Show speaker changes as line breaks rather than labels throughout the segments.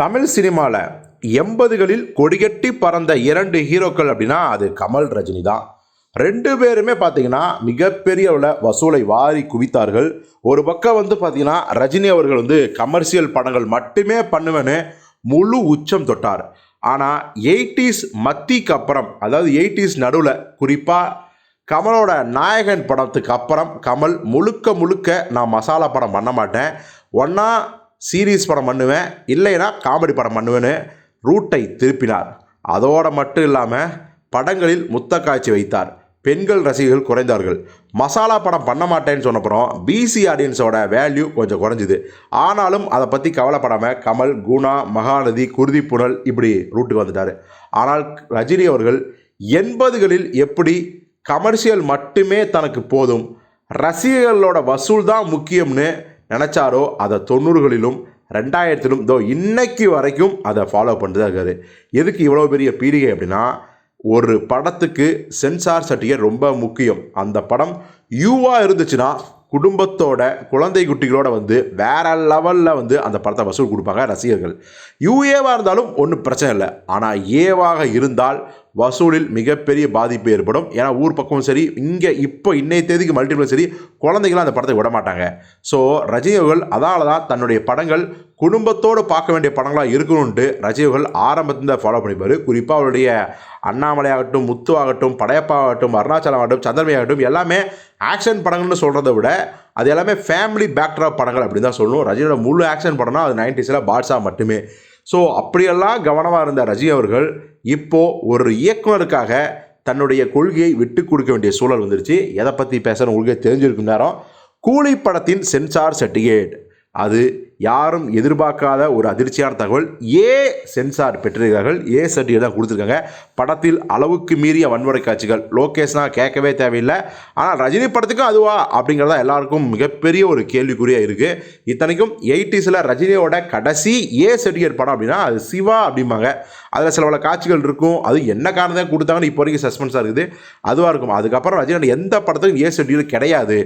தமிழ் சினிமாவில் எண்பதுகளில் கொடிகட்டி பறந்த இரண்டு ஹீரோக்கள் அப்படின்னா அது கமல் ரஜினி தான். ரெண்டு பேருமே பார்த்தீங்கன்னா மிகப்பெரிய அளவில் வசூலை வாரி குவித்தார்கள். ஒரு பக்கம் வந்து பார்த்தீங்கன்னா ரஜினி அவர்கள் வந்து கமர்ஷியல் படங்கள் மட்டுமே பண்ணுவேன்னு முழு உச்சம் தொட்டார். ஆனால் எயிட்டிஸ் மத்திக்கு அப்புறம் அதாவது எயிட்டிஸ் நடுவில் குறிப்பாக கமலோட நாயகன் படத்துக்கு அப்புறம் கமல் முழுக்க முழுக்க நான் மசாலா படம் பண்ண மாட்டேன். ஒன்றா சீரியஸ் படம் பண்ணுவேன் இல்லைன்னா காமெடி படம் பண்ணுவேன்னு ரூட்டை திருப்பினார். அதோடு மட்டும் இல்லாமல் படங்களில் முத்த காட்சி வைத்தார். பெண்கள் ரசிகர்கள் குறைந்தார்கள். மசாலா படம் பண்ண மாட்டேன்னு சொன்னப்புறம் பிசி ஆடியன்ஸோட வேல்யூ கொஞ்சம் குறைஞ்சிது. ஆனாலும் அதை பற்றி கவலைப்படாமல் கமல் குணா மகாநதி குருதி புனல் இப்படி ரூட்டுக்கு வந்துட்டார். ஆனால் ரஜினி அவர்கள் எண்பதுகளில் எப்படி கமர்ஷியல் மட்டுமே தனக்கு போதும் ரசிகர்களோட வசூல் தான் முக்கியம்னு நினச்சாரோ அதை தொண்ணூறுகளிலும் ரெண்டாயிரத்திலும் இதோ இன்னைக்கு வரைக்கும் அதை ஃபாலோ பண்ணிட்டு தான் இருக்காரு. எதுக்கு இவ்வளோ பெரிய பீடிகை அப்படின்னா ஒரு படத்துக்கு சென்சார் சர்டிஃபிகேட் ரொம்ப முக்கியம். அந்த படம் யூவாக இருந்துச்சுன்னா குடும்பத்தோட குழந்தை குட்டிகளோட வந்து வேற லெவலில் வந்து அந்த படத்தை வசூல் கொடுப்பாங்க ரசிகர்கள். யூஏவாக இருந்தாலும் ஒன்றும் பிரச்சனை இல்லை. ஆனால் ஏவாக இருந்தால் வசூலில் மிகப்பெரிய பாதிப்பு ஏற்படும். ஏன்னா ஊர் பக்கமும் சரி இங்கே இப்போ இன்னைய தேதிக்கு மல்டிபிளும் சரி குழந்தைகளும் அந்த படத்தை விட மாட்டாங்க. ஸோ ரஜினிகள் அவர்கள் அதால தான் தன்னுடைய படங்கள் குடும்பத்தோடு பார்க்க வேண்டிய படங்களாக இருக்கணும்ட்டு ரஜினிகள் ஆரம்பத்தில் ஃபாலோ பண்ணிப்பார். குறிப்பாக அவருடைய அண்ணாமலை ஆகட்டும் முத்து ஆகட்டும் படையப்பா ஆகட்டும் அருணாச்சலம் ஆகட்டும் சந்திரமி ஆகட்டும் எல்லாமே ஆக்ஷன் படங்கள்னு சொல்கிறத விட அது எல்லாமே ஃபேமிலி பேக்ட்ராப் படங்கள் அப்படின்னு தான் சொல்லணும். ரஜினியோட முழு ஆக்ஷன் படம்னா அது நைன்டிஸில் பாட்ஷா மட்டுமே. ஸோ அப்படியெல்லாம் கவனமாக இருந்த ரஜினி அவர்கள் இப்போது ஒரு இயக்குனருக்காக தன்னுடைய கொள்கையை விட்டு கொடுக்க வேண்டிய சூழல் வந்துருச்சு. எதை பற்றி பேசுகிற உங்களுக்கு தெரிஞ்சிருக்கும் நேரம். கூலி படத்தின் சென்சார் சர்டிஃபிகேட் அது யாரும் எதிர்பார்க்காத ஒரு அதிர்ச்சியான தகவல். ஏ சென்சார் பெற்றிருக்கிறார்கள். ஏ சர்டிஃபிகேட் தான் கொடுத்துருக்காங்க. படத்தில் அளவுக்கு மீறிய வன்முறை காட்சிகள். லோகேஷ்னா கேட்கவே தேவையில்லை. ஆனால் ரஜினி படத்துக்கும் அதுவா? அப்படிங்கிறதா எல்லாருக்கும் மிகப்பெரிய ஒரு கேள்விக்குறியாக இருக்குது இத்தனைக்கும் எயிட்டிஸில் ரஜினியோட கடைசி ஏ சர்டிஃபிகேட் படம் அப்படின்னா அது சிவா அப்படிம்பாங்க. அதில் சில பல காட்சிகள் இருக்கும். அது என்ன காரணம் கொடுத்தாங்கன்னு இப்போ வரைக்கும் சஸ்பென்ஸாக இருக்குது. அதுவாக இருக்கும். அதுக்கப்புறம் ரஜினியோட எந்த படத்துக்கும் ஏ சர்டிஃபிகேட் கிடையாது.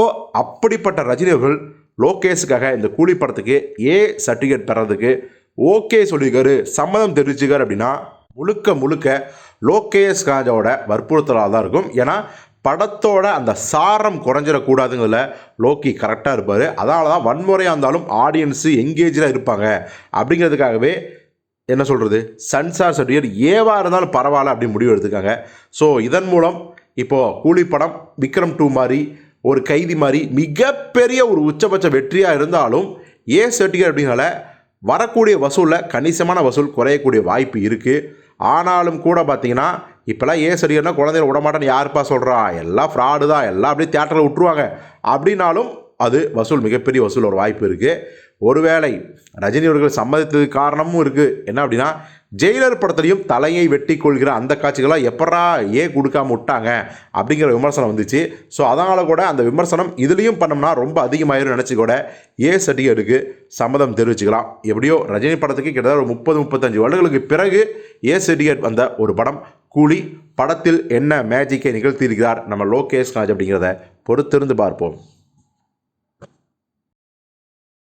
ஓ அப்படிப்பட்ட ரஜினி அவர்கள் லோகேஷுக்காக இந்த கூலி படத்துக்கு ஏ சர்டிஃபிகேட் பெறதுக்கு ஓகே சொல்லியிருக்காரு. சம்மதம் தெரிவிச்சுக்கார் அப்படின்னா முழுக்க முழுக்க லோகேஷ் காஜோட வற்புறுத்தலாக தான் இருக்கும். ஏன்னா படத்தோட அந்த சாரம் குறைஞ்சிடக்கூடாதுங்கிறதுல லோக்கி கரெக்டாக இருப்பார். அதனால தான் வன்முறையாக இருந்தாலும் ஆடியன்ஸு எங்கேஜாக இருப்பாங்க. அப்படிங்கிறதுக்காகவே என்ன சொல்கிறது சன்சார் சர்டிஃபிகேட் ஏவாக இருந்தாலும் பரவாயில்ல அப்படின்னு முடிவு எடுத்துக்காங்க ஸோ இதன் மூலம் இப்போது கூலி படம் விக்ரம் டூ மாதிரி ஒரு கைதி மாதிரி மிகப்பெரிய ஒரு உச்சபட்ச வெற்றியாக இருந்தாலும் ஏ சர்டிஃபிகேட் அப்படிங்கிறனால வரக்கூடிய வசூலில் கணிசமான வசூல் குறையக்கூடிய வாய்ப்பு இருக்குது ஆனாலும் கூட பார்த்தீங்கன்னா இப்போல்லாம் ஏ சர்டிஃபிகேட்னா குழந்தைய விடமாட்டேன்னு யாருப்பா சொல்கிறா எல்லாம் ஃப்ராடு தான். எல்லாம் அப்படியே தேட்டரில் விட்டுருவாங்க. அப்படின்னாலும் அது வசூல் மிகப்பெரிய வசூல் ஒரு வாய்ப்பு இருக்குது ஒருவேளை ரஜினி அவர்கள் சம்மதித்தது காரணமும் இருக்குது என்ன அப்படின்னா ஜெயிலர் படத்துலையும் தலையை வெட்டி கொள்கிற அந்த காட்சிகளாக எப்படா ஏன் கொடுக்காம விட்டாங்க அப்படிங்கிற விமர்சனம் வந்துச்சு. ஸோ அதனால் கூட அந்த விமர்சனம் இதுலேயும் பண்ணோம்னா ரொம்ப அதிகமாயிரும் நினச்சி கூட ஏ சர்டிஃபிகேட்டுக்கு சம்மதம் தெரிவிச்சுக்கலாம். எப்படியோ ரஜினி படத்துக்கு கிட்டத்தட்ட ஒரு முப்பது முப்பத்தஞ்சு வருடங்களுக்கு பிறகு ஏ சர்டிஃபிகேட் வந்த ஒரு படம் கூலி படத்தில் என்ன மேஜிக்கை நிகழ்த்தியிருக்கிறார் நம்ம லோகேஷ் ராஜ் அப்படிங்கிறத பொறுத்திருந்து பார்ப்போம்.